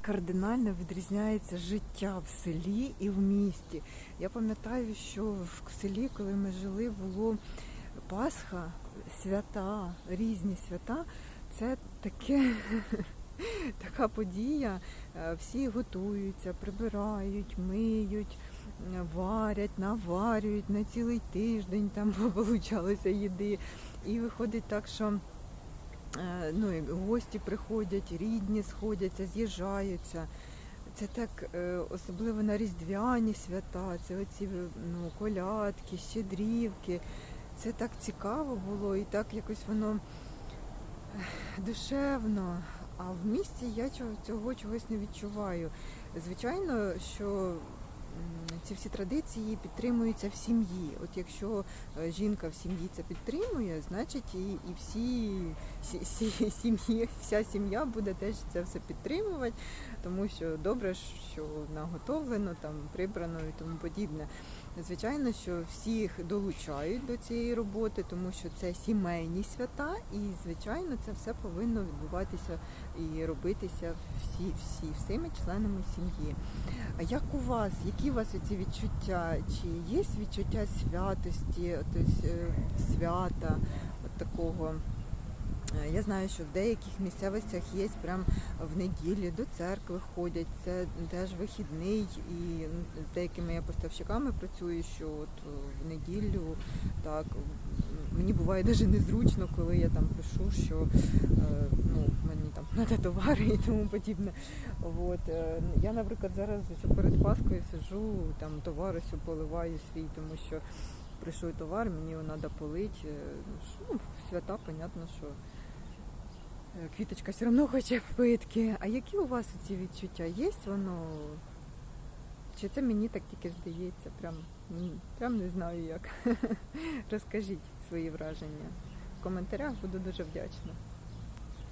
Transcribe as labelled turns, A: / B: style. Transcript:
A: Кардинально відрізняється життя в селі і в місті. Я пам'ятаю, що в селі, коли ми жили, було Пасха, свята, різні свята. Це таке, така подія. Е, Всі готуються, прибирають, миють, варять, наварюють на цілий тиждень, там получалося їди. І виходить так, що ну, і гості приходять, рідні сходяться, з'їжджаються. Це так е, особливо на різдвяні свята, це оці ну, колядки, щедрівки. Це так цікаво було і так якось воно ех, душевно. А в місті я цього чогось не відчуваю. Звичайно, що ці всі традиції підтримуються в сім'ї. От якщо е, жінка в сім'ї це підтримує, значить і, і всі сі- сі- сім'ї, вся сім'я буде теж це все підтримувати, тому що добре, що наготовлено, там прибрано і тому подібне. Звичайно, що всіх долучають до цієї роботи, тому що це сімейні свята, і звичайно, це все повинно відбуватися і робитися всі, всі всіми членами сім'ї. А як у вас? Які у вас ці відчуття? Чи є відчуття святості, тобто, свята, от такого? Е, Я знаю, що в деяких місцевостях є прям в неділі до церкви ходять. Це теж вихідний, і з деякими я поставщиками працюю, що от е, в неділю так мені буває навіть незручно, коли я там пишу, що е, ну, мені там треба товари і тому подібне. От я, наприклад, зараз перед Паскою сижу, там товар ось поливаю свій, тому що прийшов товар, мені його треба полити. Ну, свята, понятно, що квіточка все одно хоче питки. А які у вас ці відчуття? Є воно? Чи це мені так тільки здається? Прям, прям не знаю як. Розкажіть свої враження. В коментарях буду дуже вдячна.